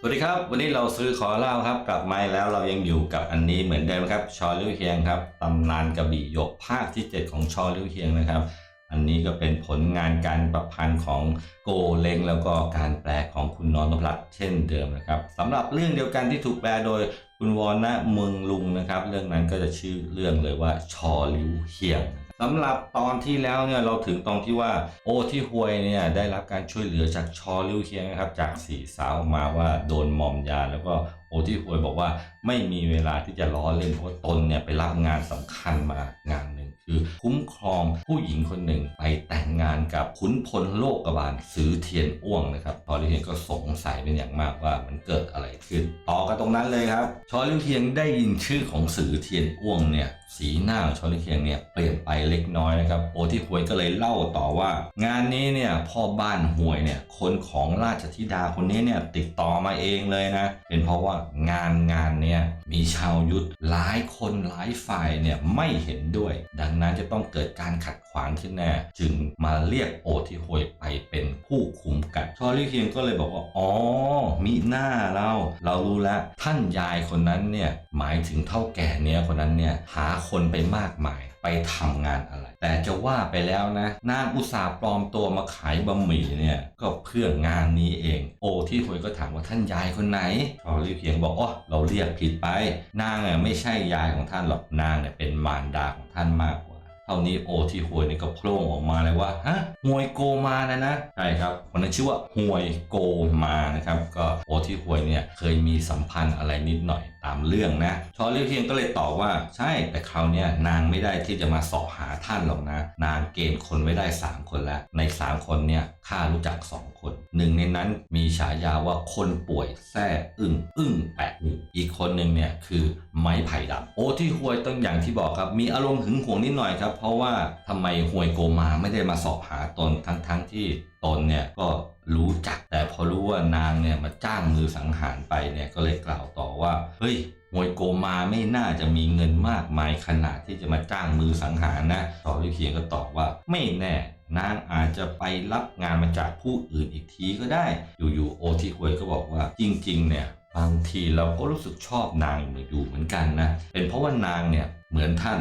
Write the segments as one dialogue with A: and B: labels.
A: สวัสดีครับ วันนี้เราซื้อขอเล่าครับ กลับมาแล้วเรายังอยู่กับอันนี้เหมือนเดิมครับชอลิ้วเฮียงครับตำนานกระบี่หยกภาคที่ 7 ของชอลิ้วเฮียงนะครับ อันนี้ก็เป็นผลงานการประพันธ์ของโกเลงแล้วก็การแปลของคุณนอนนพรัตน์เช่นเดิมนะครับสำหรับเรื่องเดียวกันที่ถูกแปลโดยคุณวรณะเมืองลุงนะครับ เรื่องนั้นก็จะชื่อเรื่องเลยว่าชอลิ้วเฮียง สำหรับตอนที่แล้วเนี่ยเราถึงตรงที่ว่าโอที่ฮวยเนี่ยได้รับการช่วยเหลือจากชอลิวเคียงนะครับจากสี่สาวมาว่าโดนมอมยาแล้วก็โอที่ฮวยบอกว่าไม่มีเวลาที่จะล้อเล่นเพราะตนเนี่ยไปรับงานสำคัญมางานหนึ่งคือ คุ้มครองผู้หญิงคนหนึ่งไปแต่งงานกับขุนพลโลกกบาลซื้อเทียนอ้วงนะครับชอลิวเคียงก็สงสัยเป็นอย่างมากว่ามันเกิดอะไรขึ้นต่อกันตรงนั้นเลยครับชอลิวเคียงได้ยินชื่อของสื่อเทียนอ้วงเนี่ย สีหน้าของชอลิเคียงเนี่ยเปลี่ยนไปเล็กน้อยนะครับโอที่หวยก็เลยเล่าต่อว่า งานนี้เนี่ยพ่อบ้านหวยเนี่ยคนของราชธิดาคนนี้เนี่ยติดต่อมาเองเลยนะเป็นเพราะว่างานงานเนี่ยมีชาวยุทธหลายคนหลายฝ่ายเนี่ยไม่เห็นด้วย ดังนั้นจะต้องเกิดการขัดขวางขึ้นแน่จึงมาเรียกโอที่หวยไปเป็นผู้คุมกันชอลิเคียงก็เลยบอกว่าอ๋อมีหน้าเราเรารู้แล้วท่านยายคนนั้นเนี่ยหมายถึงเท่าแก่เนี่ยคนนั้นเนี่ยหาคนไปมากมาย ไปทำงานอะไร แต่จะว่าไปแล้วนะนางอุตสาห์ปลอมตัวมาขายบะหมี่เนี่ยก็เพื่องานนี้เอง โอที่หวยก็ถามว่าท่านยายคนไหนชอลิเพียงบอกอ๋อเราเรียกผิดไป นางอะไม่ใช่ยายของท่านหรอกนางเนี่ยเป็นมารดาของท่านมากกว่าเท่านี้โอที่หวยนี่ก็โผล่ออกมาเลยว่าฮะหวยโกมานะนะใช่ครับคนนั้นชื่อว่าหวยโกมานะครับ ก็โอที่หวยเนี่ยเคยมีสัมพันธ์อะไรนิดหน่อยตามเรื่องนะชอเลียวเฮียงก็เลยตอบว่า ใช่แต่คราวนี้นางไม่ได้ที่จะมาสาะหาท่านหรอกนะ นางเกณฑ์คนไว้ได้ 3 คนแล้ว ใน 3 คนเนี่ยข้ารู้จัก 2 คนหนึ่งในนั้นมีฉายาว่าคนป่วยแซ่อึ้งอึ้งแปดหูอีกคนหนึ่งเนี่ยคือไม้ไผ่ดำโอ้ที่หวยต้องอย่างที่บอกครับมีอารมณ์หึงหวงนิดหน่อยครับ เพราะว่าทำไมหวยโกมาไม่ได้มาสอบหาตนทั้งๆที่ตนเนี่ยก็ รู้จัก แต่พอรู้ว่านางเนี่ยมาจ้างมือสังหารไปเนี่ยก็เลยกล่าวต่อว่า เฮ้ยหวยโกมาไม่น่าจะมีเงินมากมายขนาดที่จะมาจ้างมือสังหารนะต่อวิเคียงก็ตอบว่าไม่แน่นางอาจจะไปรับงานมาจากผู้อื่นอีกทีก็ได้ อยู่ๆโอทีหวยก็บอกว่าจริง ๆ เนี่ยบางทีเราก็รู้สึกชอบนางอยู่เหมือนกันนะ เป็นเพราะว่านางเนี่ยเหมือนท่าน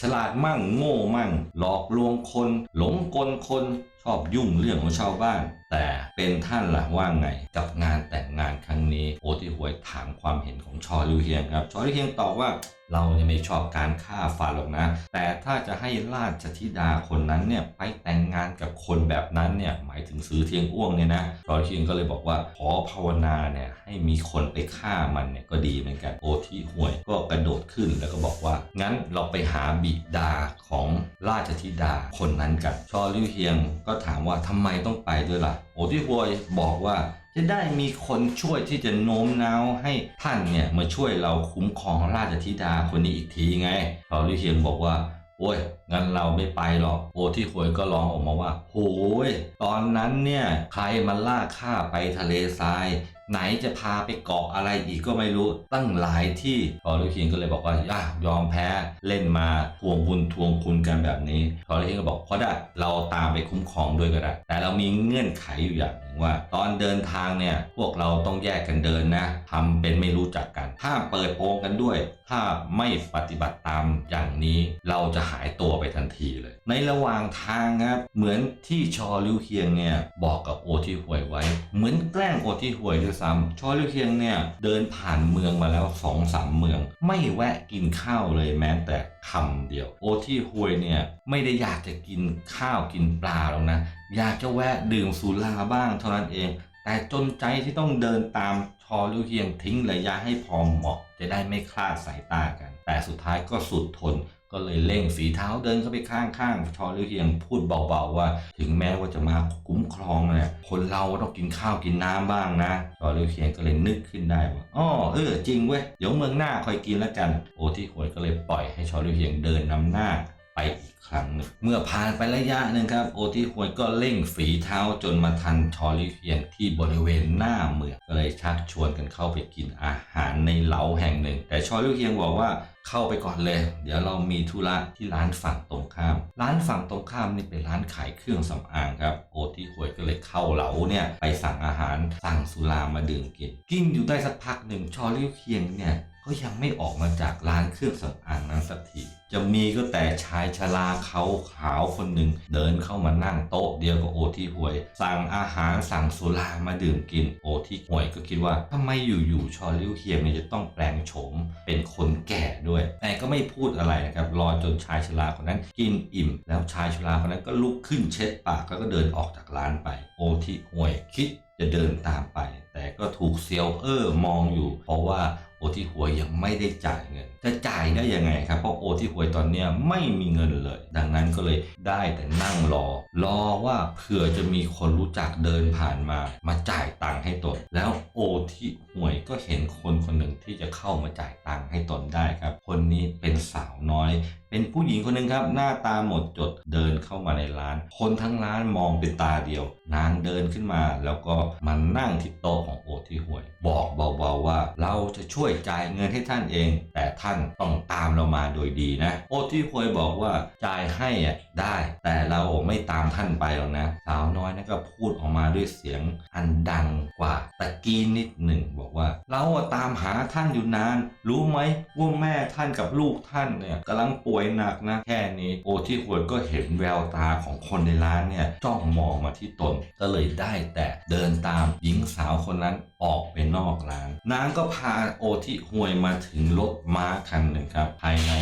A: ฉลาดมั่งโง่มั่ง หลอกลวงคน หลงกลคนชอบยุ่งเรื่องของชาวบ้าน แต่เป็นท่านล่ะว่าไงกับงานแต่งงานครั้งนี้โอที่หวยถามความเห็นของชอลิวเฮียงครับชอลิวเฮียงตอบว่าเราเนี่ยไม่ชอบการฆ่าฟันหรอกนะ แต่ถ้าจะให้ราชธิดาคนนั้นเนี่ยไปแต่งงานกับคนแบบนั้นเนี่ยหมายถึงซื้อเทียงอ้วงเนี่ยนะชอลิวเฮียงก็เลยบอกว่าขอภาวนาเนี่ยให้มีคนไปฆ่ามันเนี่ยก็ดีเหมือนกันโอที่หวย ก็กระโดดขึ้นแล้วก็บอกว่า งั้นเราไปหาบิดาของราชธิดาคนนั้นกันชอลิวเฮียงก็ถามว่าทำไมต้องไปด้วยล่ะโอที่หวยบอกว่าจะได้มีคนช่วยที่จะโน้มน้าวให้ท่านเนี่ยมาช่วยเราคุ้มครองราชธิดาคนนี้อีกทีไงชอลิเฮียนบอกว่าโอ้ยงั้นเราไม่ไปหรอก โอที่หวยก็ร้องออกมาว่าโอ้ยตอนนั้นเนี่ยใครมาล่าข้าไปทะเลทราย ไหนจะพาไปเกาะอะไรอีกก็ไม่รู้ตั้งหลายที่ทอริคิงก็เลยบอกว่าอะยอมแพ้เล่นมาทวงบุญทวงคุณกันแบบนี้ทอริคิงก็บอกเพราะได้เราตามไปคุ้มครองด้วยก็ได้ แต่เรามีเงื่อนไขอยู่อย่างหนึ่งว่าตอนเดินทางเนี่ยพวกเราต้องแยกกันเดินนะทำเป็นไม่รู้จักกันห้ามเปิดโปงกันด้วย ถ้าไม่ปฏิบัติตามอย่างนี้เราจะหายตัวไปทันทีเลย ในระหว่างทางครับเหมือนที่ชอลิวเคียงเนี่ยบอกกับโอที่หวยไว้ เหมือนแกล้งโอที่หวยด้วยซ้ำชอลิวเคียงเนี่ยเดินผ่านเมืองมาแล้วสองสามเมือง ไม่แวะกินข้าวเลยแม้แต่คำเดียว โอที่หวยเนี่ยไม่ได้อยากจะกินข้าวกินปลาหรอกนะ อยากจะแวะดื่มสุราบ้างเท่านั้นเอง แต่จนใจที่ต้องเดินตามชอลิวเฮียงทิ้งระยะให้พอเหมาะ จะได้ไม่คลาดสายตากัน แต่สุดท้ายก็สุดทนก็เลยเร่งฝีเท้าเดินเข้าไปข้างๆชอลิวเฮียงพูดเบาๆว่า ถึงแม้ว่าจะมาคุ้มครองเนี่ยคนเราต้องกินข้าวกินน้ำบ้างนะชอลิวเฮียงก็เลยนึกขึ้นได้ว่าอ๋อเออจริงเว้ยเดี๋ยวเมืองหน้าคอยกินแล้วกัน โอที่หวยก็เลยปล่อยให้ชอลิวเฮียงเดินนำหน้า ไปอีกครั้งหนึ่งเมื่อผ่านไประยะหนึ่งครับ โอที่หวยก็เร่งฝีเท้าจนมาทันชอลิเฮียงที่บริเวณหน้าเมืองก็เลยชักชวนกันเข้าไปกินอาหารในเหลาแห่งหนึ่ง แต่ชอลิเฮียงบอกว่าเข้าไปก่อนเลย เดี๋ยวเรามีธุระที่ร้านฝั่งตรงข้าม ร้านฝั่งตรงข้ามนี่เป็นร้านขายเครื่องสำอางครับ โอที่หวยก็เลยเข้าเหลาเนี่ยไปสั่งอาหารสั่งสุรามาดื่มกิน กินอยู่ได้สักพักหนึ่งชอลิเฮียงเนี่ย ก็ยังไม่ออกมาจากร้านเครื่องสำอางนั้นสักทีจะมีก็แต่ชายชราเขาขาวคนหนึ่งเดินเข้ามานั่งโต๊ะเดียวกับโอที่หวย สั่งอาหารสั่งสุรามาดื่มกินโอที่หวยก็คิดว่าทำไมอยู่ๆชอลิ้วเฮียงเนี่ยจะต้องแปลงโฉมเป็นคนแก่ด้วย แต่ก็ไม่พูดอะไรนะครับรอจนชายชราคนนั้นกินอิ่ม แล้วชายชราคนนั้นก็ลุกขึ้นเช็ดปากแล้วก็เดินออกจากร้านไป โอที่หวยคิดจะเดินตามไป แต่ก็ถูกเซียวเออร์มองอยู่ เพราะว่า โอที่หวยยังไม่ได้จ่ายเงิน จะจ่ายได้ยังไงครับ เพราะโอที่หวยตอนเนี้ยไม่มีเงินเลย ดังนั้นก็เลยได้แต่นั่งรอ รอว่าเผื่อจะมีคนรู้จักเดินผ่านมา มาจ่ายตังค์ให้ตนแล้วโอที่หวยก็เห็นคนคนหนึ่ง ที่จะเข้ามาจ่ายตังค์ให้ตนได้ครับ คนนี้เป็นสาวน้อย เป็นผู้หญิงคนหนึ่งครับ หน้าตาหมดจดเดินเข้ามาในร้าน คนทั้งร้านมองเป็นตาเดียว นางเดินขึ้นมาแล้วก็มานั่งที่โต๊ะของโอที่หวย บอกเบาๆว่า เราจะช่วยจ่ายเงินให้ท่านเอง แต่ท่านต้องตามเรามาโดยดีนะ โอที่หวยบอกว่าจ่ายให้อะได้ แต่เราไม่ตามท่านไปหรอกนะสาวน้อยนั่นก็พูดออกมาด้วยเสียงอันดังกว่าตะกี้นิดหนึ่งบอกว่า เราตามหาท่านอยู่นาน รู้ไหมว่าแม่ท่านกับลูกท่านเนี่ยกำลังป่วยหนักนะแค่นี้โอที่หวยก็เห็นแววตาของคนในร้านเนี่ยจ้องมองมาที่ตน ก็เลยได้แต่เดินตามหญิงสาวคนนั้นออกไปนอกร้านนางก็พาโอที่หวยมาถึงรถม้าคันหนึ่งครับ ภายใน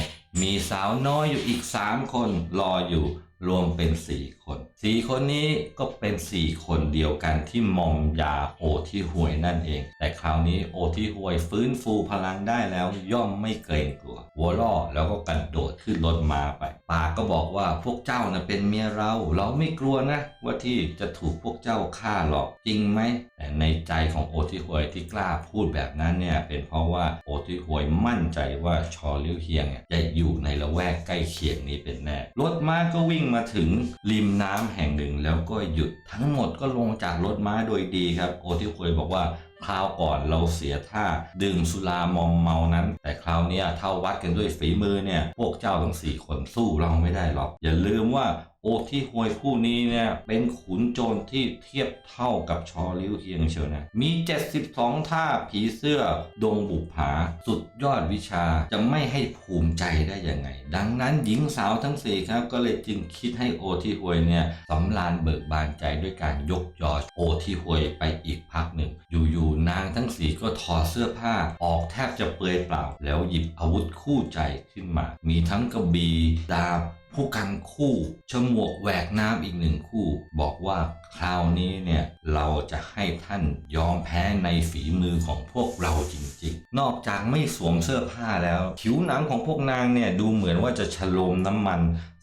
A: มีสาวน้อยอยู่อีก 3 คนรออยู่ รวมเป็น4คน4คนนี้ก็เป็น4คนเดียวกันที่มอมยาโอที่หวยนั่นเอง แต่คราวนี้โอที่หวยฟื้นฟูพลังได้แล้วย่อมไม่เกรงกลัวหัวล่อแล้วก็กระโดดขึ้นรถมาไปปาก็บอกว่าพวกเจ้านะเป็นเมียเรา เราไม่กลัวนะ ว่าที่จะถูกพวกเจ้าฆ่าหรอกจริงไหมแต่ในใจของโอที่หวยที่กล้าพูดแบบนั้นเนี่ยเป็นเพราะว่าโอที่หวยมั่นใจว่าชอลิ้วเฮียงจะอยู่ในละแวกใกล้เคียงนี้เป็นแน่รถมาก็วิ่งมาถึงริมน้ำแห่งหนึ่งแล้วก็หยุดทั้งหมดก็ลงจากรถม้าโดยดีครับ โอที่หวยบอกว่าคราวก่อนเราเสียท่าดื่มสุรามอมเมานั้น แต่คราวนี้เท่าวัดกันด้วยฝีมือเนี่ย พวกเจ้าทั้งสี่คนสู้เราไม่ได้หรอก อย่าลืมว่า โอที่หวยผู้นี้เนี่ยเป็นขุนโจรที่เทียบเท่ากับชอลิ้วเฮียงเชียวนะมี 72 ท่าผีเสื้อดงบุปผา สุดยอดวิชาจะไม่ให้ภูมิใจได้ยังไง ดังนั้นหญิงสาวทั้งสี่ครับ ก็เลยจึงคิดให้โอที่หวยเนี่ยสำราญเบิกบานใจด้วยการยกยอโอที่หวยไปอีกพักหนึ่ง อยู่ๆนางทั้งสี่ก็ถอดเสื้อผ้าออกแทบจะเปลือยเปล่า แล้วหยิบอาวุธคู่ใจขึ้นมา มีทั้งกระบี่ดาบ ผู้กันคู่ฉมวกแหวกน้ำอีกหนึ่งคู่ บอกว่า คราวนี้เนี่ยเราจะให้ท่านยอมแพ้ในฝีมือของพวกเราจริงๆ นอกจากไม่สวมเสื้อผ้าแล้ว ผิวหนังของพวกนางเนี่ยดูเหมือนว่าจะฉโลมน้ำมัน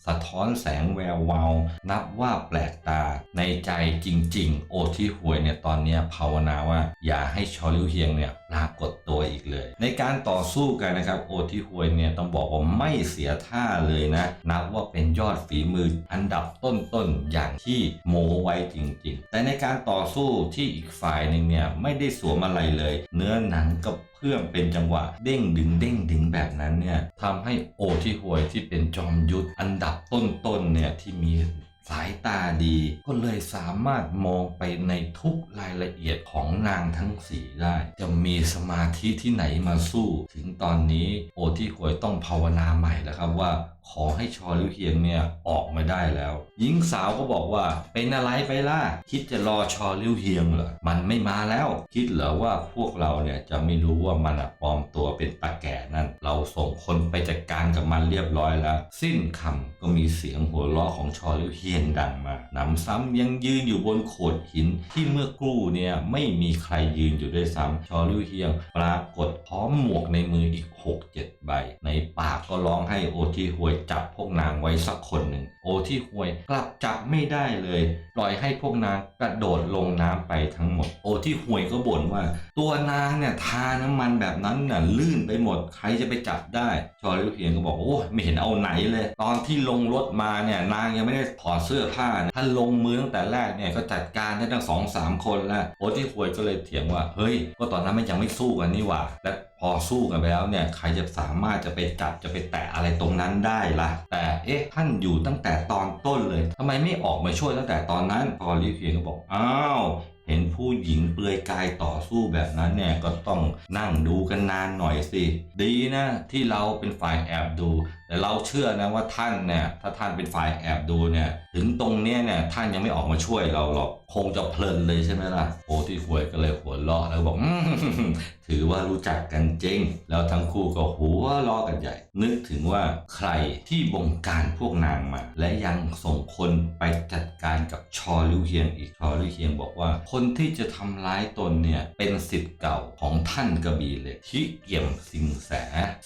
A: สะท้อนแสงแวววาวนับว่าแปลกตาในใจจริง ๆ โอที่หวยเนี่ยตอนนี้ภาวนาว่า อย่าให้ชอลิวเฮียงเนี่ยปรากฏตัวอีกเลย ในการต่อสู้กันนะครับโอที่หวยเนี่ยต้องบอกว่าไม่เสียท่าเลยนะ นับว่าเป็นยอดฝีมืออันดับต้นๆอย่างที่โมไว้จริง ๆ แต่ในการต่อสู้ที่อีกฝ่ายหนึ่งเนี่ยไม่ได้สวมอะไรเลย เนื้อหนังกับเพื่อเป็นจังหวะเด้งดึงเด้งดึงแบบนั้นเนี่ยทำให้โอที่หวยที่เป็นจอมยุทธอันดับต้นๆเนี่ยที่มีสายตาดี ก็เลยสามารถมองไปในทุกรายละเอียดของนางทั้งสีได้ จะมีสมาธิที่ไหนมาสู้ ถึงตอนนี้โอที่หวยต้องภาวนาใหม่แล้วครับว่า ขอให้ชอลิวเฮียงเนี่ยออกมาได้แล้ว หญิงสาวก็บอกว่าเป็นอะไรไปล่ะ คิดจะรอชอลิวเฮียงเหรอมันไม่มาแล้ว คิดเหรอว่าพวกเราเนี่ยจะไม่รู้ว่ามันปลอมตัวเป็นตาแก่นั่น เราส่งคนไปจัดการกับมันเรียบร้อยแล้ว สิ้นคำก็มีเสียงหัวเราะของชอลิวเฮียงดังมาหนำซ้ำยังยืนอยู่บนโขดหินที่เมื่อกรู่เนี่ยไม่มีใครยืนอยู่ด้วยซ้ำชอลิวเฮียงปรากฏพร้อมหมวกในมืออีก6 7 ใบ ในปากก็ร้องให้โอทีหวยจับพวกนางไว้สักคนหนึ่ง โอที่หวยกลับจับไม่ได้เลย ปล่อยให้พวกนางกระโดดลงน้ำไปทั้งหมด โอที่หวยก็บ่นว่า ตัวนางเนี่ยทาน้ำมันแบบนั้นน่ะลื่นไปหมด ใครจะไปจับได้ชอลิวเฮียงก็บอกโอ้ไม่เห็นเอาไหนเลย ตอนที่ลงรถมาเนี่ยนางยังไม่ได้ถอดเสื้อผ้าถ้าลงมือตั้งแต่แรกเนี่ยก็จัดการได้ทั้งสองสามคนแล้วโอที่หวยก็เลยเถียงว่าเฮ้ย ก็ตอนนั้นมันยังไม่สู้กันนี่หว่าและพอสู้กันไปแล้วเนี่ยใครจะสามารถจะไปจับจะไปแตะอะไรตรงนั้นได้ล่ะ แต่เอ๊ะท่านอยู่ตั้งแต่ตอนต้นเลยทำไมไม่ออกมาช่วยตั้งแต่ตอนนั้นพอลิเฮียงก็บอกอ้าวเห็นผู้หญิงเปลือยกายต่อสู้แบบนั้นเนี่ยก็ต้องนั่งดูกันนานหน่อยสิ ดีนะที่เราเป็นฝ่ายแอบดู แต่เราเชื่อนะว่าท่านเนี่ยถ้าท่านเป็นฝ่ายแอบดูเนี่ย ถึงตรงเนี้ยเนี่ยท่านยังไม่ออกมาช่วยเราหรอกคงจะเพลินเลยใช่ไหมล่ะโอ้ที่หวยก็เลยหัวเราะแล้วบอกถือว่ารู้จักกันจริง แล้วทั้งคู่ก็หัวล้อกันใหญ่ นึกถึงว่าใครที่บงการพวกนางมา และยังส่งคนไปจัดการกับชอลิวเฮียงอีกชอลิวเฮียงบอกว่า คนที่จะทำร้ายตนเนี่ยเป็นสิทธิ์เก่าของท่านกระบี่เล็กที่เกี่ยมสิงแส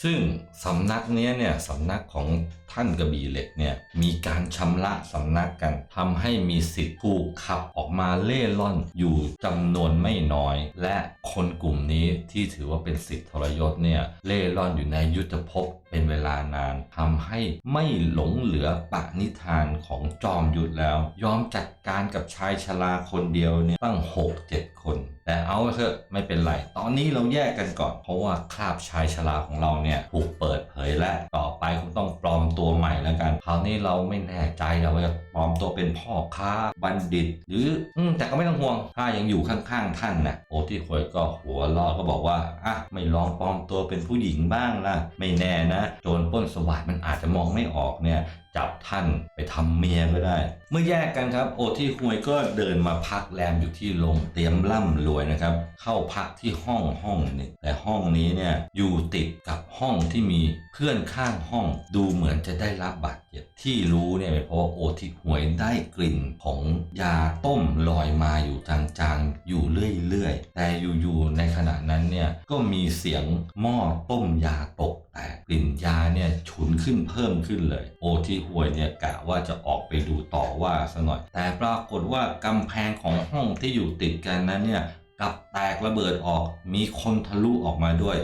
A: ซึ่งสำนักเนี้ยเนี่ยสำนักของท่านกระบี่เหล็กเนี่ยมีการชำระสำนักกันทำให้มีสิทธิ์ถูกขับออกมาเล่ร่อนอยู่จำนวนไม่น้อย และคนกลุ่มนี้ที่ถือว่าเป็นสิทธิ์ทรยศเนี่ยเล่ร่อนอยู่ในยุทธภพเป็นเวลานานทำให้ไม่หลงเหลือปะนิทานของจอมยุทธแล้ว ยอมจัดการกับชายชราคนเดียวเนี่ยตั้ง 6-7 คน แต่เอาเถอะไม่เป็นไร ตอนนี้เราแยกกันก่อน เพราะว่าคราบชายชราของเราเนี่ยถูกเปิดเผยและต่อไปคงต้องปลอมตัวใหม่แล้วกันคราวนี้เราไม่แน่ใจเราจะปลอมตัวเป็นพ่อค้าบัณฑิต หรืออืมแต่ก็ไม่ต้องห่วงถ้ายังอยู่ข้างๆท่านนะโอที่ควยก็หัวเราะก็บอกว่าอะไม่ลองปลอมตัวเป็นผู้หญิงบ้างล่ะ ไม่แน่นะ โจรปล้นสวัสดมันอาจจะมองไม่ออกเนี่ย จับท่านไปทำเมียก็ได้ เมื่อแยกกันครับ โอที่ฮวยก็เดินมาพักแรมอยู่ที่โรงเตรียมร่ำรวยนะครับ เข้าพักที่ห้องห้องนึ่งแต่ห้องนี้เนี่ยอยู่ติดกับห้องที่มีเพื่อนข้างห้องดูเหมือนจะได้รับบาด ที่รู้เนี่ยเพราะโอที่หวยได้กลิ่นของยาต้มลอยมาอยู่จางๆอยู่เรื่อยๆ แต่อยู่ๆในขณะนั้นเนี่ยก็มีเสียงหม้อต้มยาตกแต่กลิ่นยาเนี่ยฉุนขึ้นเพิ่มขึ้นเลย โอที่หวยเนี่ยกะว่าจะออกไปดูต่อว่าซะหน่อย แต่ปรากฏว่ากำแพงของห้องที่อยู่ติดกันนั้นเนี่ยกับแตกระเบิดออกมีคนทะลุออกมาด้วย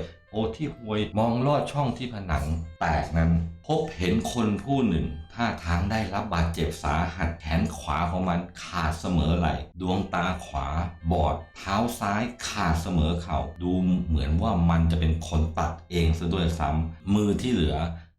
A: ที่หวยมองลอดช่องที่ผนังแตกนั้น พบเห็นคนผู้หนึ่ง ท่าทางได้รับบาดเจ็บสาหัสแขนขวาของมันขาดเสมอไหลดวงตาขวาบอด เท้าซ้ายขาดเสมอเข่าดูเหมือนว่ามันจะเป็นคนตัดเองซะด้วยซ้ำมือที่เหลือ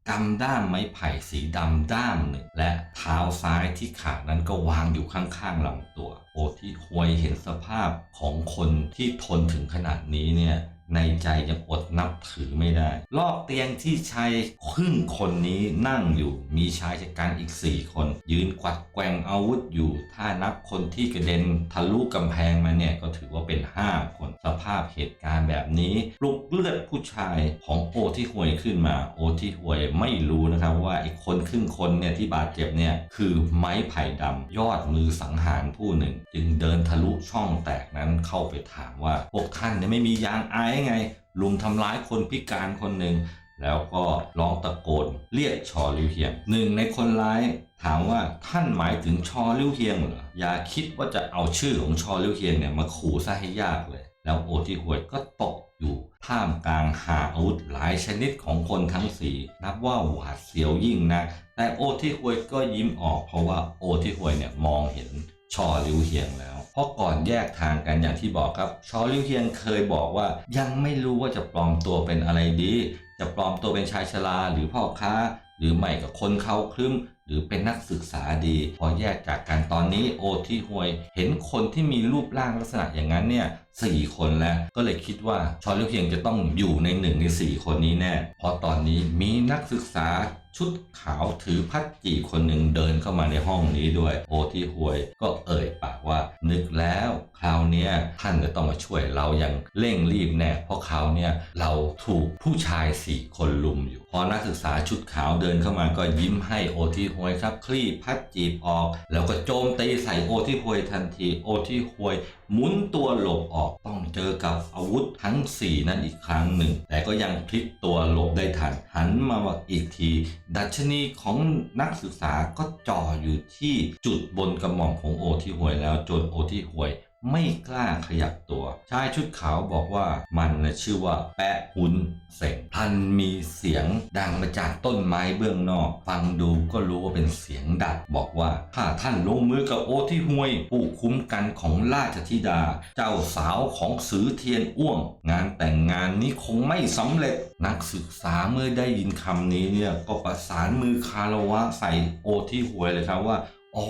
A: กำด้ามไม้ไผ่สีดำด้ามหนึ่งและเท้าซ้ายที่ขาดนั้นก็วางอยู่ข้างๆลำตัว โอที่หวยเห็นสภาพของคนที่ทนถึงขนาดนี้เนี่ย ในใจยังอดนับถือไม่ได้ รอบเตียงที่ชายครึ่งคนนี้นั่งอยู่ มีชายชะกันอีกสี่คน ยืนกวัดแกว่งอาวุธอยู่ ถ้านับคนที่กระเด็นทะลุกำแพงมาเนี่ยก็ถือว่าเป็น 5 คน สภาพเหตุการณ์แบบนี้ปลุกเลือดผู้ชายของโอที่ห่วยขึ้นมา โอที่ห่วยไม่รู้นะครับว่าไอ้คนครึ่งคนเนี่ยที่บาดเจ็บเนี่ยคือไม้ไผ่ดำยอดมือสังหารผู้หนึ่ง จึงเดินทะลุช่องแตกนั้นเข้าไปถามว่าพวกท่านเนี่ยไม่มียางอายไง ลุมทำร้ายคนพิการคนหนึ่ง แล้วก็ร้องตะโกนเรียกชอลิวเฮียงหนึ่งในคนร้ายถามว่าท่านหมายถึงชอลิวเฮียงเหรออย่าคิดว่าจะเอาชื่อของชอลิวเฮียงเนี่ยมาขู่ซะให้ยากเลย แล้วโอที่หวยก็ตกอยู่ท่ามกลางหาอาวุธหลายชนิดของคนทั้งสี่นับว่าหวาดเสียวยิ่งนะ แต่โอที่หวยก็ยิ้มออกเพราะว่าโอที่หวยเนี่ยมองเห็น ชอลิวเฮียงแล้ว เพราะก่อนแยกทางกันอย่างที่บอกครับ ชอลิวเฮียงเคยบอกว่า ยังไม่รู้ว่าจะปลอมตัวเป็นอะไรดี จะปลอมตัวเป็นชายชราหรือพ่อค้า หรือไม่กับคนเขาคลึ้มหรือเป็นนักศึกษาดี พอแยกจากกันตอนนี้โอที่หวย เห็นคนที่มีรูปร่างลักษณะอย่างนั้นเนี่ย สี่คนแล้ว ก็เลยคิดว่าชอนลิวเฮียงจะต้องอยู่ในหนึ่งในสี่คนนี้แน่เพราะตอนนี้มีนักศึกษาชุดขาวถือพัดจีคนหนึ่งเดินเข้ามาในห้องนี้ด้วยโอที่หวยก็เอ่ยปากว่า นึกแล้วคราวเนี้ยท่านจะต้องมาช่วยเราอย่างเร่งรีบแน่เพราะคราวเนี้ยเราถูกผู้ชายสี่คนลุมอยู่ พอนักศึกษาชุดขาวเดินเข้ามาก็ยิ้มให้โอที่หวยครับ คลี่พัดจีออก แล้วก็โจมตีใส่โอที่หวยทันทีโอที่หวยหมุนตัวหลบออกต้องเจอกับอาวุธทั้ง 4 นั่นอีกครั้งหนึ่ง แต่ก็ยังพลิกตัวหลบได้ทัน หันมาว่าอีกที ดัชนีของนักศึกษาก็จ่ออยู่ที่จุดบนกระหม่อมของโอที่หวยแล้วจนโอที่หวย ไม่กล้าขยับตัว ชายชุดขาวบอกว่ามันนะชื่อว่าแปะหุนเสงพันมีเสียงดังมาจากต้นไม้เบื้องนอก ฟังดูก็รู้ว่าเป็นเสียงดัดบอกว่าถ้าท่านลงมือกับโอที่ห่วย ผู้คุ้มกันของราชธิดา เจ้าสาวของสือเทียนอ้วง งานแต่งงานนี้คงไม่สำเร็จนักศึกษาเมื่อได้ยินคำนี้เนี่ยก็ประสานมือคารวะใส่โอที่ห่วยเลยครับว่า อ๋อ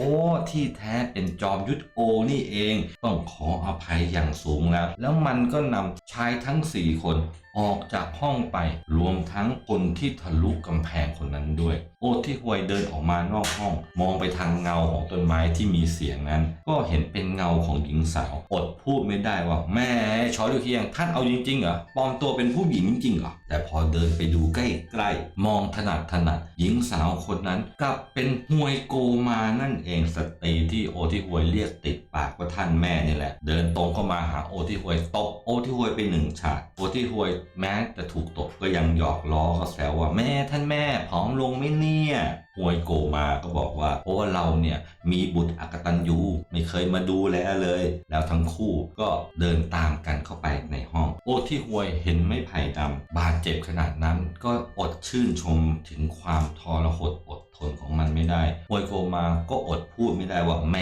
A: ที่แท้เป็นจอมยุทธโอนี่เอง ต้องขออภัยอย่างสูงแล้ว แล้วมันก็นำชายทั้งสี่คน ออกจากห้องไป รวมทั้งคนที่ทะลุกำแพงคนนั้นด้วย โอที่หวยเดินออกมานอกห้อง มองไปทางเงาของต้นไม้ที่มีเสียงนั้น ก็เห็นเป็นเงาของหญิงสาว อดพูดไม่ได้ว่าแม่ชอลิวเคียงท่านเอาจริงๆเหรอปลอมตัวเป็นผู้หญิงจริงๆเหรอแต่พอเดินไปดูใกล้ๆมองถนัดถนัดหญิงสาวคนนั้นกลับเป็นหวยโกมานั่นเองสตรีที่โอที่หวยเรียกติดปากว่าท่านแม่นี่แหละ เดินตรงเข้ามาหาโอที่หวยตบโอที่หวยไปหนึ่งฉาดโอที่หวยแม้จะถูกตบก็ยังหยอกล้อเขาแซวว่าแม่ท่านแม่ผอมลงไหมเนี่ยหวยโกมาก็บอกว่าเพราะว่าเราเนี่ยมีบุตรอกตันยูไม่เคยมาดูแลเลย แล้วทั้งคู่ก็เดินตามกันเข้าไปในห้อง โอ้ที่หวยเห็นไม่ไผ่ดำบาดเจ็บขนาดนั้นก็อดชื่นชมถึงความทรหดอด ทนของมันไม่ได้หวยโกมาก็อดพูดไม่ได้ว่าแหม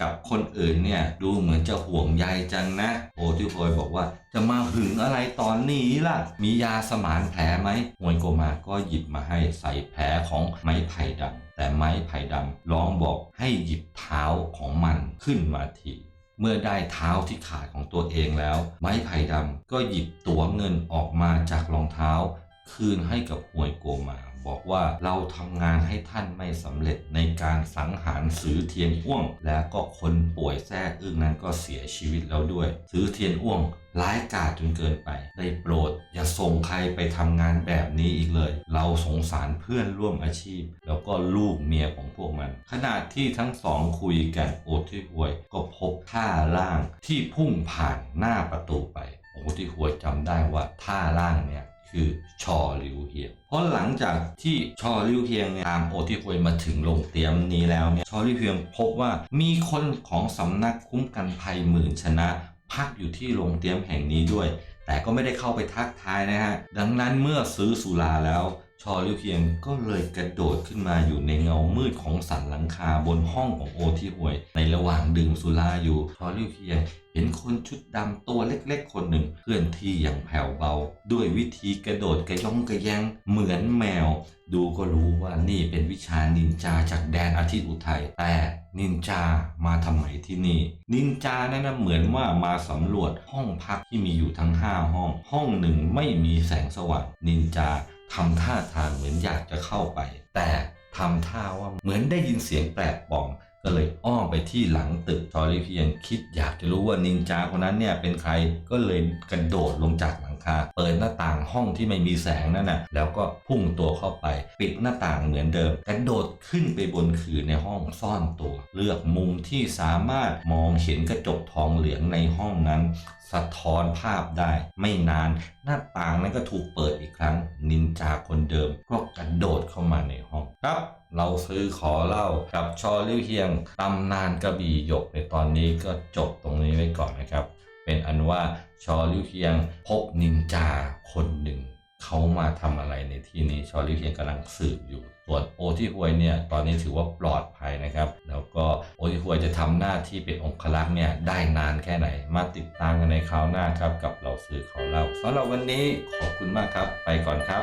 A: กับคนอื่นเนี่ยดูเหมือนจะห่วงใยจังนะโอที่หวยบอกว่าจะมาหึงอะไรตอนนี้ล่ะ มียาสมานแผลไหมหวยโกมาก็หยิบมาให้ใส่แผลของไม้ไผ่ดำแต่ไม้ไผ่ดำร้องบอกให้หยิบเท้าของมันขึ้นมาทีเมื่อได้เท้าที่ขาดของตัวเองแล้ว ไม้ไผ่ดำก็หยิบตัวเงินออกมาจากรองเท้า คืนให้กับหวยโกมา บอกว่าเราทำงานให้ท่านไม่สำเร็จในการสังหารสือเทียนอ้วง และก็คนป่วยแท้อึ้งนั้นก็เสียชีวิตแล้วด้วยสือเทียนอ้วงร้ายกาจจนเกินไป ได้โปรด อย่าส่งใครไปทำงานแบบนี้อีกเลย เราสงสารเพื่อนร่วมอาชีพ แล้วก็ลูกเมียของพวกมัน ขณะที่ทั้งสองคุยกันโอที่หวย ก็พบท่าล่างที่พุ่งผ่านหน้าประตูไปโอที่หวยจำได้ว่าท่าล่างเนี่ย คือชอริวเฮียง เพราะหลังจากที่ชอริวเฮียงเนี่ยตามโอที่ควยมาถึงโรงเตรียมนี้แล้วเนี่ยชอริวเฮียงพบว่ามีคนของสำนักคุ้มกันภัยหมื่นชนะ พักอยู่ที่โรงเตรียมแห่งนี้ด้วย แต่ก็ไม่ได้เข้าไปทักทายนะฮะ ดังนั้นเมื่อซื้อสุราแล้ว ชอลิวเคียงก็เลยกระโดดขึ้นมาอยู่ในเงามืดของสันหลังคาบนห้องของโอที่หวย ในระหว่างดื่มสุราอยู่ ชอลิวเคียงเห็นคนชุดดำตัวเล็กๆ คนหนึ่งเคลื่อนที่อย่างแผ่วเบา ด้วยวิธีกระโดดกระย่องกระแยงเหมือนแมว ดูก็รู้ว่านี่เป็นวิชานินจาจากแดนอาทิตย์อุทัยแต่นินจามาทำไมที่นี่ นินจานั่นนะเหมือนว่ามาสำรวจห้องพักที่มีอยู่ทั้ง 5 ห้อง ห้องหนึ่งไม่มีแสงสว่างนินจา ทำท่าทางเหมือนอยากจะเข้าไป แต่ทำท่าว่าเหมือนได้ยินเสียงแปลกปลอมก็เลยอ้อมไปที่หลังตึกทอริเพียงคิดอยากจะรู้ว่านินจาคนนั้นเนี่ยเป็นใครก็เลยกระโดดลงจากหลัง คา เปิดหน้าต่างห้องที่ไม่มีแสงนั่นน่ะแล้วก็พุ่งตัวเข้าไป ปิดหน้าต่างเหมือนเดิมกระโดดขึ้นไปบนขื่อในห้องซ่อนตัว เลือกมุมที่สามารถมองเห็นกระจกทองเหลืองในห้องนั้น สะท้อนภาพได้ ไม่นานหน้าต่างนั้นก็ถูกเปิดอีกครั้ง นินจาคนเดิม ก็กระโดดเข้ามาในห้องครับเราซื้อขอเล่ากับชอลิวเฮียงตำนานกระบี่หยกในตอนนี้ก็จบตรงนี้ไว้ก่อนนะครับ เป็นอันว่าชอลิวเฮียงพบนินจาคนหนึ่งเขามาทำอะไรในที่นี้ชอลิวเฮียงกำลังสืบอยู่ส่วนโอที่หวยเนี่ยตอนนี้ถือว่าปลอดภัยนะครับ แล้วก็โอที่หวยจะทำหน้าที่เป็นองคลักษ์เนี่ยได้นานแค่ไหน มาติดตามกันในคราวหน้าครับกับเราซื้อของเล่าสำหรับวันนี้ขอบคุณมากครับ ไปก่อนครับ